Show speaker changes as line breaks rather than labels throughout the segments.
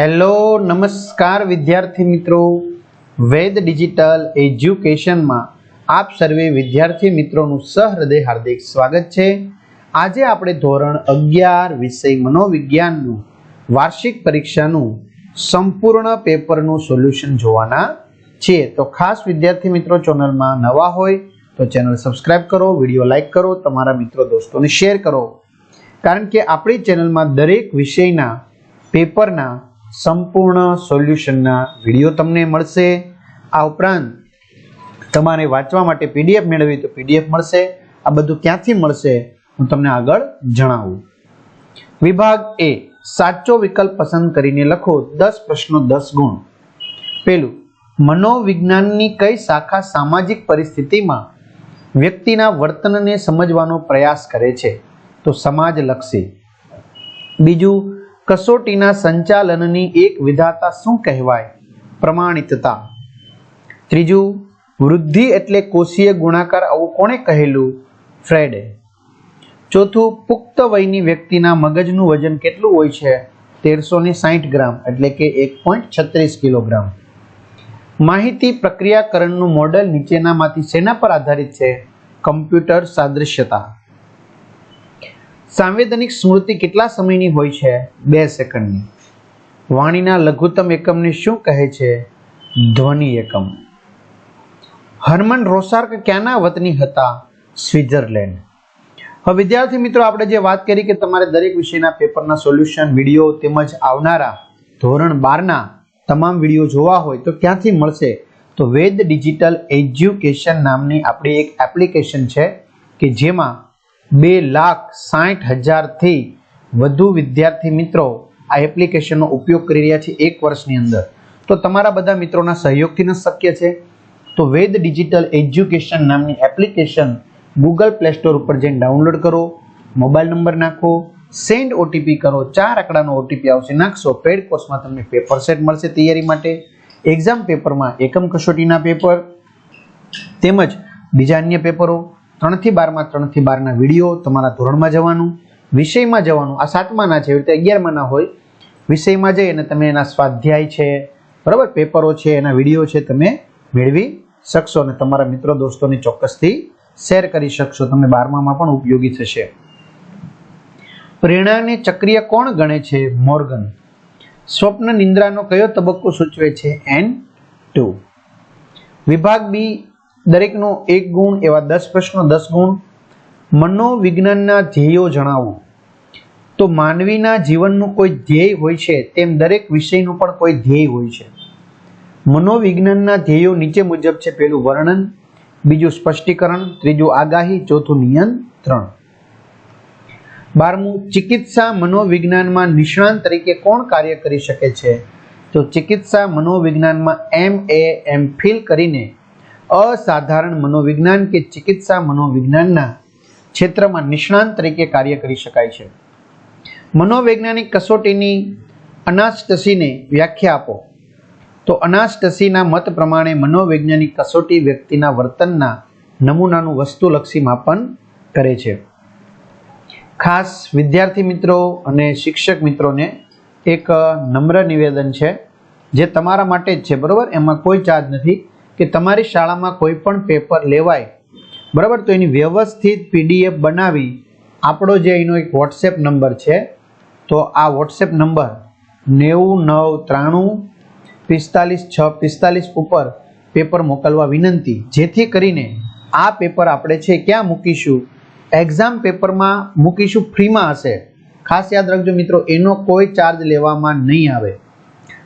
Hello, નમસ્કાર વિદ્યાર્થી મિત્રો. વેદ ડિજિટલ એજ્યુકેશનમાં આપ સર્વે વિદ્યાર્થી મિત્રોનું સહૃદય હાર્દિક સ્વાગત છે. આજે આપણે ધોરણ અગિયાર વિષય મનોવિજ્ઞાનનું વાર્ષિક પરીક્ષાનું સંપૂર્ણ પેપરનું સોલ્યુશન જોવાના છીએ. તો ખાસ વિદ્યાર્થી મિત્રો, ચેનલમાં નવા હોય તો ચેનલ સબસ્ક્રાઇબ કરો, વીડિયો લાઇક કરો, તમારા મિત્રો દોસ્તોને શેર કરો. કારણ કે આપણી ચેનલમાં દરેક વિષયના, પેપરના સંપૂર્ણ સોલ્યુશનના વીડિયો તમને મળશે. આ ઉપરાંત તમારે વાંચવા માટે પીડીએફ મેળવી તો પીડીએફ મળશે. આ બધું ક્યાંથી મળશે હું તમને આગળ જણાવું. વિભાગ એ, સાચો વિકલ્પ પસંદ કરીને લખો દસ પ્રશ્નો દસ ગુણ. પેલું, મનોવિજ્ઞાનની કઈ શાખા સામાજિક પરિસ્થિતિમાં વ્યક્તિના વર્તનને સમજવાનો પ્રયાસ કરે છે? તો સમાજલક્ષી. બીજું કસોટીના સંચાલનની એક વિધાતા શું કહેવાય? પ્રમાણિતતા. ત્રીજું, વૃદ્ધિ એટલે કોષીય ગુણાકાર આવું કોણે કહેલું? ફ્રેડે. ચોથું, પુખ્ત વયની વ્યક્તિના મગજનું વજન કેટલું હોય છે? તેરસો ને સાહીઠ ગ્રામ, એટલે કે એક પોઈન્ટ છત્રીસ કિલોગ્રામ. માહિતી પ્રક્રિયાકરણનું મોડેલ નીચેનામાંથી શેના પર આધારિત છે? કમ્પ્યુટર સાદૃશ્યતા સાંવેદનિક સ્મૃતિ કેટલા સમયની હોય છે? બે સેકન્ડની. વાણીના લઘુત્તમ એકમને શું કહે છે? ધ્વનિ એકમ. હરમન રોસાર્ક ક્યાંના વતની હતા? સ્વિટ્ઝરલેન્ડ. હવે વિદ્યાર્થી મિત્રો, આપણે જે વાત કરી કે તમારે દરેક વિષયના પેપરના સોલ્યુશન, વીડિયો તેમજ આવનારા ધોરણ બારના તમામ વીડિયો જોવા હોય તો ક્યાંથી મળશે? તો વેદ ડિજિટલ એજ્યુકેશન નામની આપણી એક એપ્લિકેશન છે કે જેમાં બે લાખ સાઠ હજારથી વધુ વિદ્યાર્થી મિત્રો આ એપ્લિકેશનનો ઉપયોગ કરી રહ્યા છે એક વર્ષની અંદર. તો તમારા બધા મિત્રોના સહયોગથી ન શક્ય છે? તો વેદ ડિજિટલ એજ્યુકેશન નામની એપ્લિકેશન ગૂગલ પ્લે સ્ટોર ઉપર જઈને ડાઉનલોડ કરો, મોબાઈલ નંબર નાખો, સેન્ડ ઓટીપી કરો, ચાર આંકડાનો ઓટીપી આવશે, નાખશો, પેડ કોર્સમાં તમને પેપર સેટ મળશે તૈયારી માટે. એક્ઝામ પેપરમાં એકમ કસોટીના પેપર, તેમજ બીજા અન્ય પેપરો ત્રણથી બારમાં, ત્રણથી બારના વીડિયો તમારા ધોરણમાં જવાનું, વિષયમાં જવાનું. આ સાતમાના છે એવી રીતે અગિયારમાં ના હોય. વિષયમાં જઈ અને તમે એના સ્વાધ્યાય છે, બરાબર, પેપરો છે, એના વીડિયો છે તમે મેળવી શકશો અને તમારા મિત્રો દોસ્તોને ચોક્કસથી શેર કરી શકશો. તમે બારમામાં પણ ઉપયોગી થશે. પ્રેરણાને ચક્રિય કોણ ગણે છે? મોર્ગન. સ્વપ્ન નિંદ્રાનો કયો તબક્કો સૂચવે છે? N two. વિભાગ બી દરેકનો એક ગુણ, એવા દસ પ્રશ્નો, દસ ગુણ. મનોવિજ્ઞાનના ધ્યેયો જણાવો. તો માનવીના જીવનનું કોઈ ધ્યેય હોય છે, તેમ દરેક વિષયનું પણ કોઈ ધ્યેય હોય છે. મનોવિજ્ઞાનના ધ્યેયો નીચે મુજબ છે પેલું વર્ણન, બીજું સ્પષ્ટીકરણ, ત્રીજું આગાહી, ચોથું નિયંત્રણ. બારમું, ચિકિત્સા મનોવિજ્ઞાનમાં નિષ્ણાંત તરીકે કોણ કાર્ય કરી શકે છે? તો ચિકિત્સા મનોવિજ્ઞાનમાં એમ એ એમ ફિલ કરીને અસાધારણ મનોવિજ્ઞાન કે ચિકિત્સા મનોવિજ્ઞાનના ક્ષેત્રમાં નિષ્ણાંત તરીકે કાર્ય કરી શકાય છે. મનોવૈજ્ઞાનિક કસોટીની અનાસ્ટસીને વ્યાખ્યા આપો. તો અનાસ્ટસીના મત પ્રમાણે મનોવૈજ્ઞાનિક કસોટી વ્યક્તિના વર્તનના નમૂનાનું વસ્તુલક્ષી માપન કરે છે. ખાસ વિદ્યાર્થી મિત્રો અને શિક્ષક મિત્રોને એક નમ્ર નિવેદન છે, જે તમારા માટે જ છે, બરાબર? એમાં કોઈ ચાર્જ નથી. કે તમારી શાળામાં કોઈ પણ પેપર લેવાય, બરાબર? તો એની વ્યવસ્થિત પીડીએફ બનાવી આપણો જે એનો એક વોટ્સએપ નંબર છે, તો આ વોટ્સએપ નંબર નેવું નવ ત્રાણું પિસ્તાલીસ છ પિસ્તાલીસ ઉપર પેપર મોકલવા વિનંતી. જેથી કરીને આ પેપર આપણે છે ક્યાં મૂકીશું? એક્ઝામ પેપરમાં મૂકીશું ફ્રીમાં હશે. ખાસ યાદ રાખજો મિત્રો, એનો કોઈ ચાર્જ લેવામાં નહીં આવે.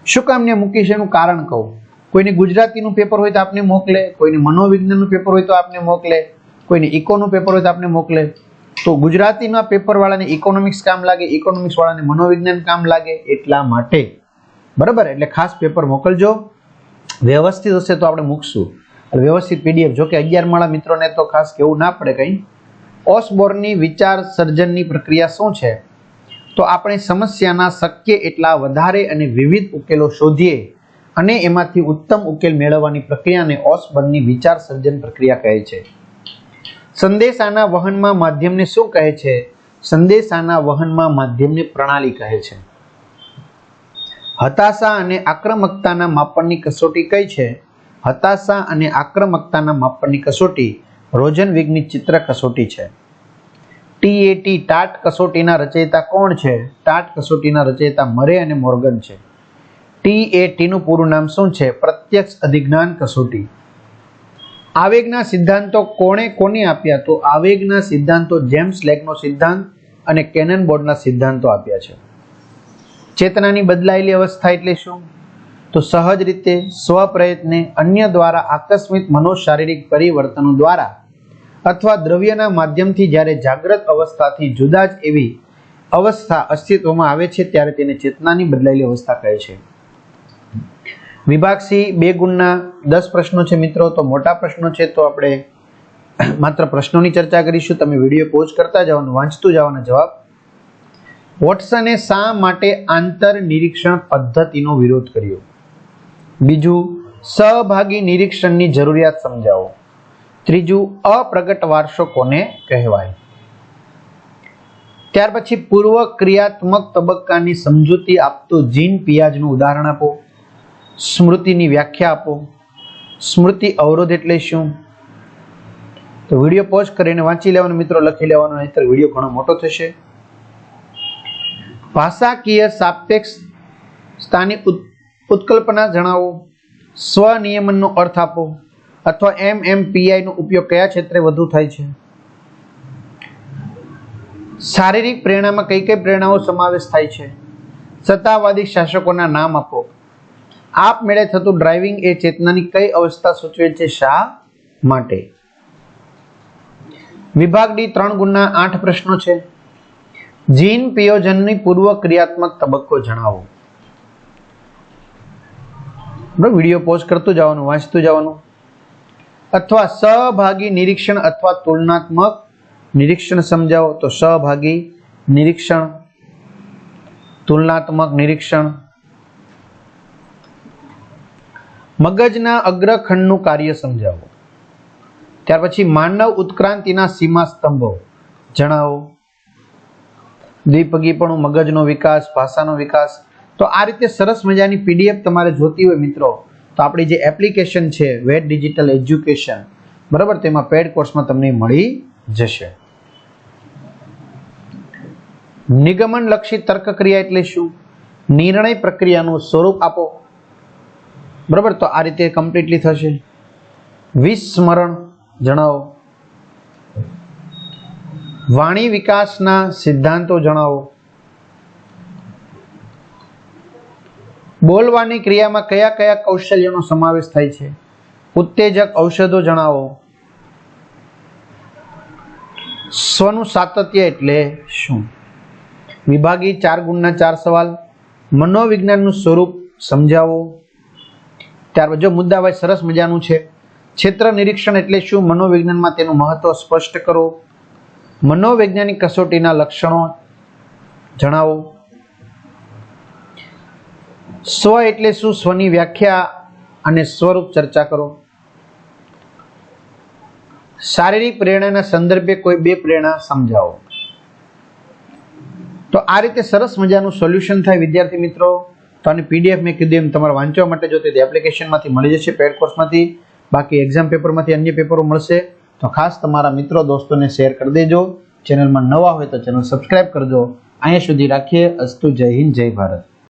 શું કામ ને મૂકીશ? એનું કારણ કહું. કોઈને ગુજરાતીનું પેપર હોય તો આપને મોકલે, કોઈને મનોવિજ્ઞાનનું પેપર હોય તો આપને મોકલે, કોઈને ઇકોનું પેપર હોય તો આપને મોકલે. તો ગુજરાતીના પેપરવાળાને ઇકોનોમિક્સ કામ લાગે ઇકોનોમિક્સવાળાને મનોવિજ્ઞાન કામ લાગે એટલા માટે. બરાબર? એટલે ખાસ પેપર મોકલજો. વ્યવસ્થિત હશે તો આપણે મૂકશું. એટલે વ્યવસ્થિત પીડીએફ જો કે અગિયાર માળા મિત્રોને તો ખાસ કેવું ના પડે કંઈ. ઓસબોર્નની વિચાર સર્જનની પ્રક્રિયા શું છે? તો આપણે સમસ્યાના શક્ય એટલા વધારે અને વિવિધ ઉકેલો શોધીએ. અને એમાંથી ઉત્તમ ઉકેલ મેળવવાની પ્રક્રિયાને ઓસબર્નની વિચાર સર્જન પ્રક્રિયા કહે છે. સંદેશાના વહનમાં માધ્યમને શું કહે છે? સંદેશાના વહનમાં માધ્યમને પ્રણાલી કહે છે. હતાશા અને આક્રમકતાના માપનની કસોટી કઈ છે? હતાશા અને આક્રમકતાના માપનની કસોટી રોજન વિગની ચિત્ર કસોટી છે. ટીએટી ટાટ કસોટીના રચયિતા કોણ છે? ટાટ કસોટીના રચયિતા મરે અને મોર્ગન છે. ટીએટીનું પૂરું નામ શું છે? પ્રત્યક્ષ અધિજ્ઞાન કસોટી. આવેગના સિદ્ધાંતો કોણે કોને આપ્યા? તો આવેગના સિદ્ધાંતો જેમ્સ લેગનો સિદ્ધાંત અને કેનન બોર્ડના સિદ્ધાંતો આપ્યા છે. ચેતનાની બદલાયેલી અવસ્થા એટલે શું? તો સહજ રીતે સ્વપ્રયત્ને અન્ય દ્વારા આકસ્મિક મનોશારીરિક પરિવર્તનો દ્વારા અથવા દ્રવ્યના માધ્યમથી જ્યારે જાગ્રત અવસ્થાથી જુદા જ એવી અવસ્થા અસ્તિત્વમાં આવે છે, ત્યારે તેને ચેતનાની બદલાયેલી અવસ્થા કહે છે. વિભાગ સી બે ગુણના દસ પ્રશ્નો છે મિત્રો, તો મોટા પ્રશ્નો છે તો આપણે માત્ર પ્રશ્નોની ચર્ચા કરીશું. તમે વીડિયો પોઝ કરતા જવાનું વાંચતું જવાના જવાબ. વોટસને શા માટે આંતર નિરીક્ષણ પદ્ધતિનો વિરોધ કર્યો? બીજું, સહભાગી નિરીક્ષણની જરૂરિયાત સમજાવો. ત્રીજું, અપ્રગટ વારસો કોને કહેવાય? ત્યાર પછી પૂર્વ ક્રિયાત્મક તબક્કાની સમજૂતી આપતું જીન પિયાજનું ઉદાહરણ આપો. સ્મૃતિની વ્યાખ્યા આપો. સ્મૃતિ અવરોધ એટલે શું? તો વીડિયો પોઝ કરીને વાંચી લેવાનો મિત્રો, લખી લેવાનો, નહીતર વીડિયો ઘણો મોટો થશે. ભાષાકીય સાપેક્ષતાની ઉત- ઉત્કલ્પના જણાવો. સ્વનિયમનનો અર્થ આપો. અથવા એમ એમ નો ઉપયોગ કયા ક્ષેત્રે વધુ થાય છે? શારીરિક પ્રેરણામાં કઈ કઈ પ્રેરણાઓ સમાવેશ થાય છે? સત્તાવાદી શાસકોના નામ આપો. આપમેળે થતું ડ્રાઇવિંગ એ ચેતનાની કઈ અવસ્થા સૂચવે છે શા માટે? વિભાગ ડી ત્રણ ગુણના આઠ પ્રશ્નો છે. જીન પિયોજનની પૂર્વ ક્રિયાત્મક તબક્કો જણાવો. વીડિયો પોઝ કરતું જવાનું, વાંચતું જવાનું. અથવા સહભાગી નિરીક્ષણ અથવા તુલનાત્મક નિરીક્ષણ સમજાવો. તો સહભાગી નિરીક્ષણ, તુલનાત્મક નિરીક્ષણ મગજના અગ્રખંડનું કાર્ય સમજાવો. ત્યાર પછી માનવ ઉત્ક્રાંતિના સીમા સ્તંભો જણાવો. દ્વિપગીપણું, મગજનો વિકાસ, ભાષાનો વિકાસ. તો આ રીતે સરસ મજાની પીડીએફ તમારે જોતી હોય મિત્રો, તો આપણી જે એપ્લિકેશન છે વેટ ડિજિટલ એજ્યુકેશન, બરાબર, તેમાં પેડ કોર્સમાં તમને મળી જશે. નિગમન લક્ષી તર્ક ક્રિયા એટલે શું? નિર્ણય પ્રક્રિયાનું સ્વરૂપ આપો. બરાબર? તો આ રીતે કમ્પ્લીટલી થશે. વિસ્મરણ જણાવો. વાણી વિકાસના સિદ્ધાંતો જણાવો. બોલવાની ક્રિયામાં કયા કયા કૌશલ્યનો સમાવેશ થાય છે? ઉત્તેજક ઔષધો જણાવો. સ્વનું સાતત્ય એટલે શું? વિભાગી ચાર ગુણના ચાર સવાલ. મનોવિજ્ઞાનનું સ્વરૂપ સમજાવો. ત્યારબાદ જો મુદ્દાવાય સરસ મજાનું છે, ક્ષેત્ર નિરીક્ષણ એટલે શું? મનોવિજ્ઞાનમાં તેનું મહત્વ સ્પષ્ટ કરો. મનોવૈજ્ઞાનિક કસોટીના લક્ષણો જણાવો. સ્વ એટલે શું? સ્વની વ્યાખ્યા અને સ્વરૂપ ચર્ચા કરો. શારીરિક પ્રેરણાના સંદર્ભે કોઈ બે પ્રેરણા સમજાવો. તો આ રીતે સરસ મજાનું સોલ્યુશન થાય વિદ્યાર્થી મિત્રો. તો આની પીડીએફ મેં કીધું એમ તમારે વાંચવા માટે જો તે એપ્લિકેશનમાંથી મળી જશે પેડ કોર્સમાંથી બાકી એક્ઝામ પેપરમાંથી અન્ય પેપરો મળશે, તો ખાસ તમારા મિત્રો, દોસ્તોને શેર કરી દેજો. ચેનલમાં નવા હોય તો ચેનલ સબસ્ક્રાઈબ કરજો. અહીંયા સુધી રાખીએ. અસ્તુ જય હિન્દ, જય ભારત.